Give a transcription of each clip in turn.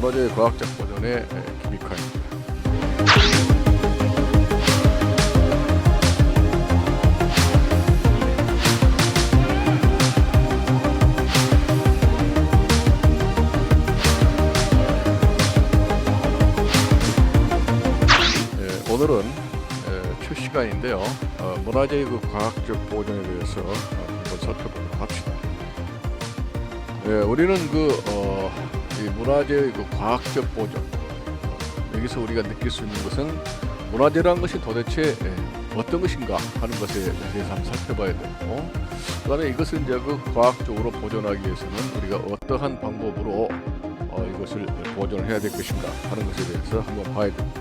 문화재의 과학적 에, 김익환입니다. 예, 오늘은 에, 첫 시간인데요. 어, 문화재의 그 과학적 보존에 대해서 어, 한번 살펴보도록 합시다. 예, 우리는 그 어, 이 문화재의 그 과학적 보존 여기서 우리가 느낄 수 있는 것은 문화재라는 것이 도대체 예, 어떤 것인가 하는 것에 대해서 한번 살펴봐야 되고 그다음에 이것을 이제 그 과학적으로 보존하기 위해서는 우리가 어떠한 방법으로 어, 이것을 보존해야 될 것인가 하는 것에 대해서 한번 봐야 됩니다.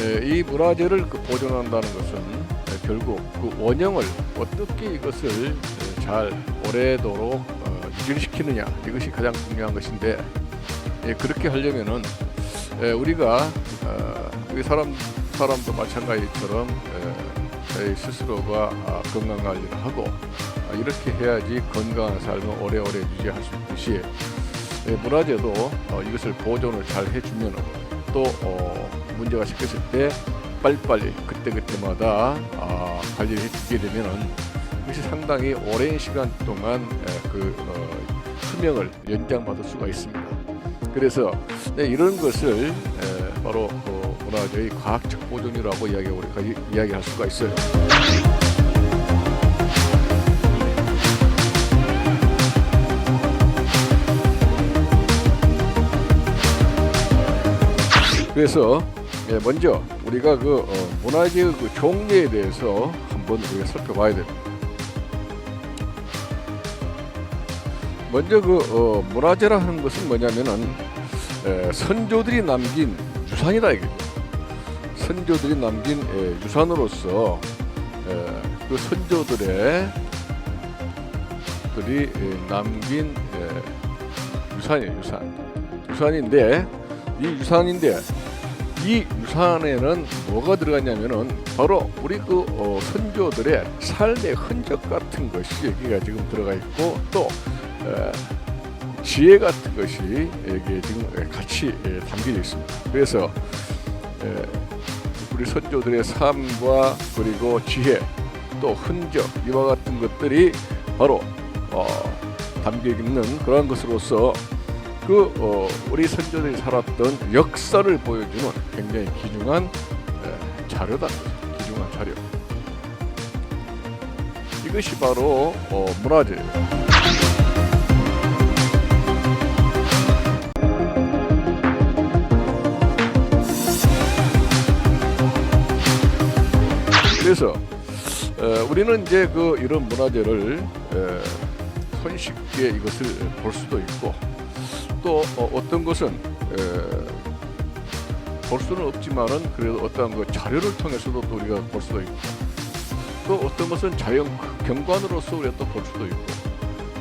예, 이 문화재를 그 보존한다는 것은 예, 결국 그 원형을 어떻게 이것을 예, 잘 오래도록 어, 유지를 시키느냐 이것이 가장 중요한 것인데 예, 그렇게 하려면은 예, 우리가 어, 우리 사람 사람도 마찬가지처럼 예, 스스로가 아, 건강 관리를 하고 아, 이렇게 해야지 건강한 삶을 오래오래 유지할 수 있듯이 예, 문화재도 어, 이것을 보존을 잘 해주면 또 어, 문제가 생겼을 때 빨리빨리 그때그때마다 아, 관리를 해주게 되면은 이것이 상당히 오랜 시간 동안 에, 그 어, 수명을 연장받을 수가 있습니다. 그래서 네, 이런 것을 에, 바로 어, 문화재의 과학적 보존이라고 이야기할 수가 있어요. 그래서 예, 먼저 우리가 그 어, 문화재의 그 종류에 대해서 한번 우리가 살펴봐야 됩니다. 먼저 그 어, 문화재라 하는 것은 뭐냐면은 에, 선조들이 남긴 유산이다 이게. 선조들이 남긴 에, 유산으로서 에, 그 선조들의 들이 에, 남긴 에, 유산이에요 유산. 유산인데 이 유산인데 이 유산에는 뭐가 들어갔냐면은 바로 우리 그 어, 선조들의 삶의 흔적 같은 것이 여기가 지금 들어가 있고 또 에, 지혜 같은 것이 여기에 지금 에, 같이 에, 담겨져 있습니다. 그래서 에, 우리 선조들의 삶과 그리고 지혜 또 흔적 이와 같은 것들이 바로 어, 담겨 있는 그런 것으로서 그 어, 우리 선조들이 살았던 역사를 보여주는 굉장히 귀중한 에, 자료다. 귀중한 자료. 이것이 바로 어, 문화재예요. 그래서 에, 우리는 이제 그 이런 문화재를 에, 손쉽게 이것을 볼 수도 있고 또 어, 떤 것은 에, 볼 수는 없지만은 그래도 어떠한 그 자료를 통해서도 또 우리가 볼 수도 있고 또 어떤 것은 자연 경관으로서 우리가 또 볼 수도 있고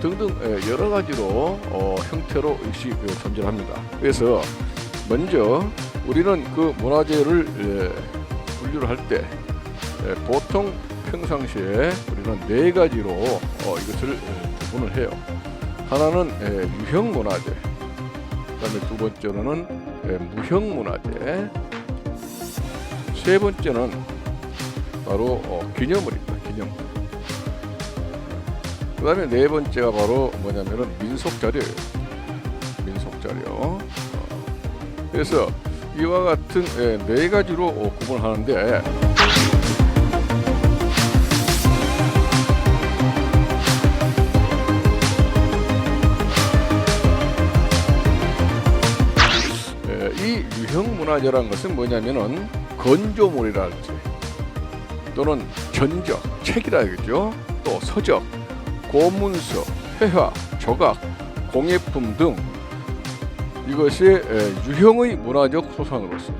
등등 에, 여러 가지로 어, 형태로 이것이 그 존재합니다. 그래서 먼저 우리는 그 문화재를 에, 분류를 할 때 보통 평상시에 우리는 네 가지로 어, 이것을 에, 구분을 해요. 하나는 에, 유형 문화재, 그다음에 두 번째로는 에, 무형 문화재, 세 번째는 바로 어, 기념물입니다. 기념물. 그다음에 네 번째가 바로 뭐냐면은 민속 자료예요. 민속 자료. 어, 그래서 이와 같은 에, 네 가지로 어, 구분하는데 유형 문화재라는 것은 뭐냐면은 건조물이랄지 또는 전적, 책이라 하겠죠. 또 서적, 고문서, 회화, 조각, 공예품 등 이것이 에, 유형의 문화적 소산으로서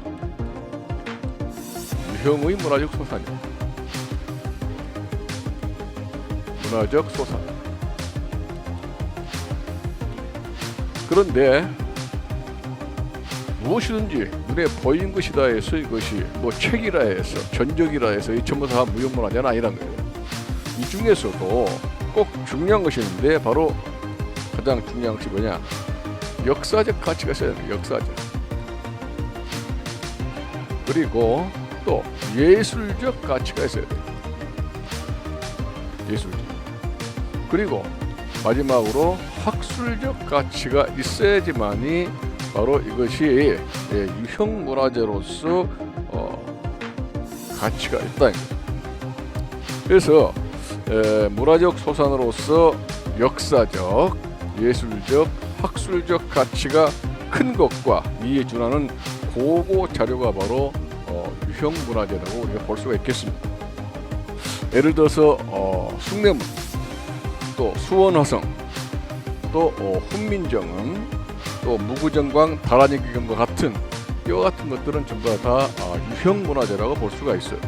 유형의 문화적 소산이요. 문화적 소산. 그런데 무엇이든지 눈에 보이는 것이다 해서 이것이 뭐 책이라 해서 전적이라 해서 이 전부 다 무형문화재는 아니란 거예요. 이 중에서도 꼭 중요한 것이 있는데 바로 가장 중요한 것이 뭐냐? 역사적 가치가 있어야 됩니다. 역사적. 그리고 또 예술적 가치가 있어야 돼요. 예술적. 그리고 마지막으로 학술적 가치가 있어야지만이 바로 이것이 예, 유형 문화재로서 어, 가치가 있다. 그래서 에, 문화적 소산으로서 역사적, 예술적, 학술적 가치가 큰 것과 이에 준하는 고고 자료가 바로 어, 유형 문화재라고 우리가 볼 수가 있겠습니다. 예를 들어서 어, 숭례문, 또 수원화성, 또 어, 훈민정음, 또 무구정광, 다란이기금과 같은 이와 같은 것들은 전부 다 아, 유형 문화재라고 볼 수가 있어요.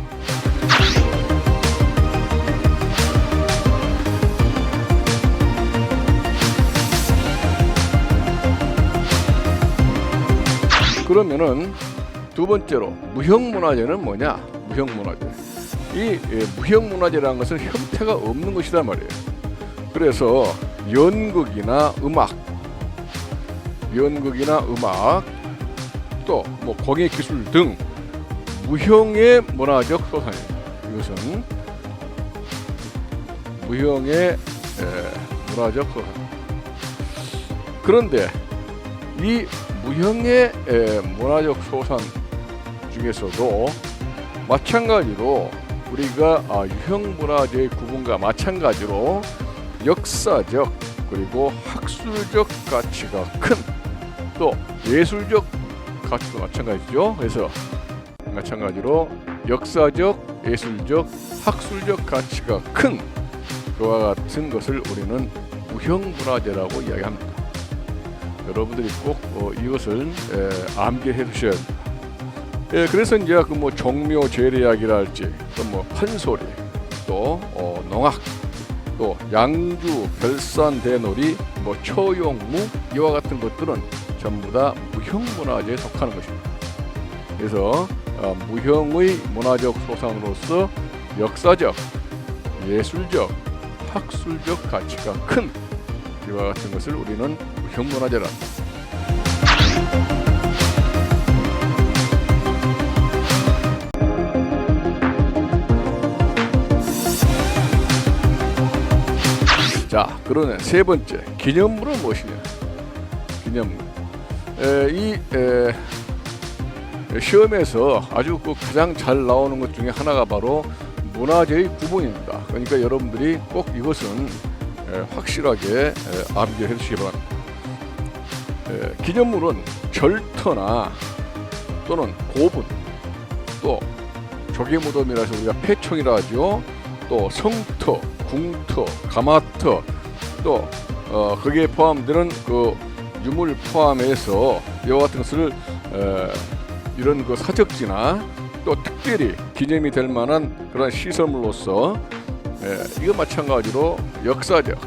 그러면은 두 번째로 무형 문화재는 뭐냐? 무형 문화재. 이 예, 무형 문화재라는 것은 형태가 없는 것이란 말이에요. 그래서 연극이나 음악, 연극이나 음악, 또 뭐 공예 기술 등 무형의 문화적 소산이에요. 이것은 무형의 에, 문화적 소산. 그런데 이 무형의 에, 문화적 소산 중에서도 마찬가지로 우리가 아, 유형 문화재의 구분과 마찬가지로 역사적 그리고 학술적 가치가 큰 또 예술적 가치도 마찬가지죠. 그래서 마찬가지로 역사적, 예술적, 학술적 가치가 큰 그와 같은 것을 우리는 무형 문화재라고 이야기합니다. 여러분들이 꼭 어, 이것을 에, 암기해 두셔야 됩니다. 예, 그래서 이제 그뭐 종묘 재래약이랄지 또뭐 판소리 또 어, 농악 또 양주 별산 대놀이 뭐 초용무 이와 같은 것들은 전부 다 무형 문화재에 속하는 것입니다. 그래서 어, 무형의 문화적 소산으로서 역사적, 예술적, 학술적 가치가 큰 이와 같은 것을 우리는 무형 문화재라 자, 그러면 세 번째 기념물은 무엇이냐? 기념물. 에, 이 에, 시험에서 아주 그 가장 잘 나오는 것 중에 하나가 바로 문화재의 구분입니다. 그러니까 여러분들이 꼭 이것은 에, 확실하게 에, 암기해 주시기 바랍니다. 에, 기념물은 절터나 또는 고분 또 조개무덤이라서 우리가 폐총이라 하죠. 또 성터, 궁터, 가마터 또 어, 거기에 포함되는 그 유물 포함해서 이와 같은 것을 에, 이런 그 사적지나 또 특별히 기념이 될 만한 그런 시설물로서 에, 이거 마찬가지로 역사적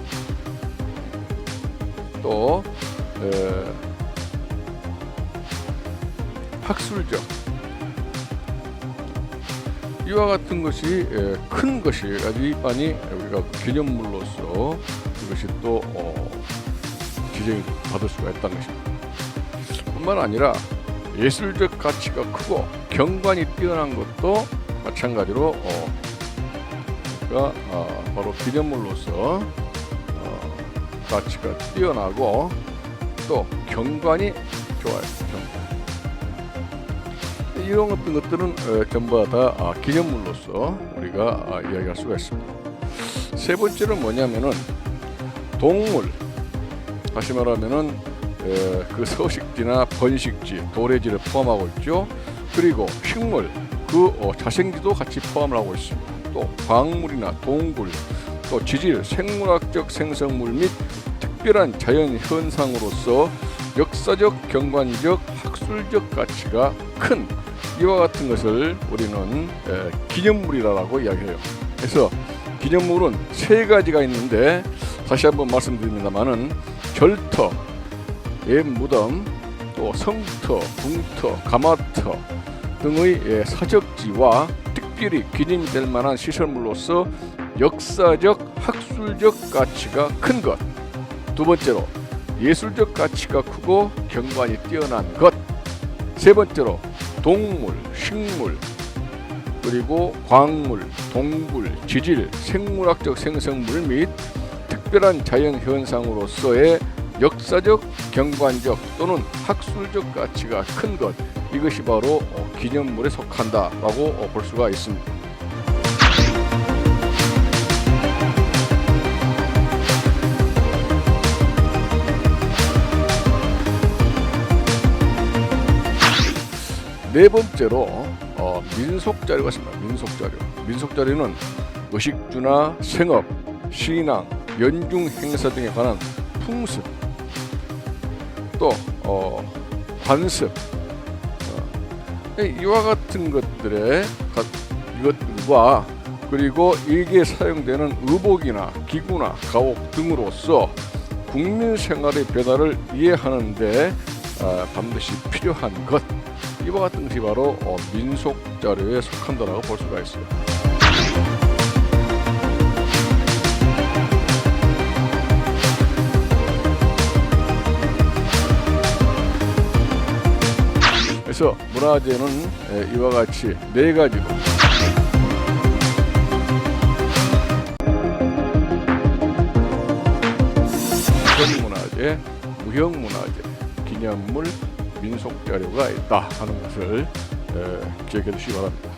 또 에, 학술적 이와 같은 것이 에, 큰 것이 아주 많이 우리가 기념물로서 이것이 또 어, 지정이 받을 수가 있다는 것입니다. 뿐만 아니라 예술적 가치가 크고 경관이 뛰어난 것도 마찬가지로 어, 어, 바로 기념물로서 어, 가치가 뛰어나고 또 경관이 좋아요. 이런 어떤 것들은 어, 전부 다 아, 기념물로서 우리가 아, 이야기할 수가 있습니다. 세 번째는 뭐냐면은 동물 다시 말하면은 에, 그 서식지나 번식지, 도래지를 포함하고 있죠. 그리고 식물, 그 어, 자생지도 같이 포함을 하고 있습니다. 또 광물이나 동굴, 또 지질, 생물학적 생성물 및 특별한 자연 현상으로서 역사적, 경관적, 학술적 가치가 큰 이와 같은 것을 우리는 에, 기념물이라고 이야기해요. 그래서 기념물은 세 가지가 있는데 다시 한번 말씀드립니다만은 절터, 옛 무덤, 또 성터, 궁터, 가마터 등의 예, 사적지와 특별히 기념이 될 만한 시설물로서 역사적, 학술적 가치가 큰 것. 두 번째로 예술적 가치가 크고 경관이 뛰어난 것. 세 번째로 동물, 식물, 그리고 광물, 동굴, 지질, 생물학적 생성물 및 특별한 자연 현상으로서의 역사적, 경관적 또는 학술적 가치가 큰 것. 이것이 바로 어, 기념물에 속한다라고 어, 볼 수가 있습니다. 네 번째로 어, 민속 자료가 있습니다. 민속 자료. 민속 자료는 의식주나 생업, 신앙, 연중 행사 등에 관한 풍습, 또 어, 관습, 어, 이와 같은 것들의 가- 이것들과 그리고 일기에 사용되는 의복이나 기구나 가옥 등으로서 국민 생활의 변화를 이해하는데 어, 반드시 필요한 것 이와 같은 것이 바로 어, 민속 자료에 속한다라고 볼 수가 있어요. 그래서 문화재는 에, 이와 같이 네 가지로 현문화재, 무형문화재, 기념물, 민속 자료가 있다 하는 것을 에, 기억해 두시기 바랍니다.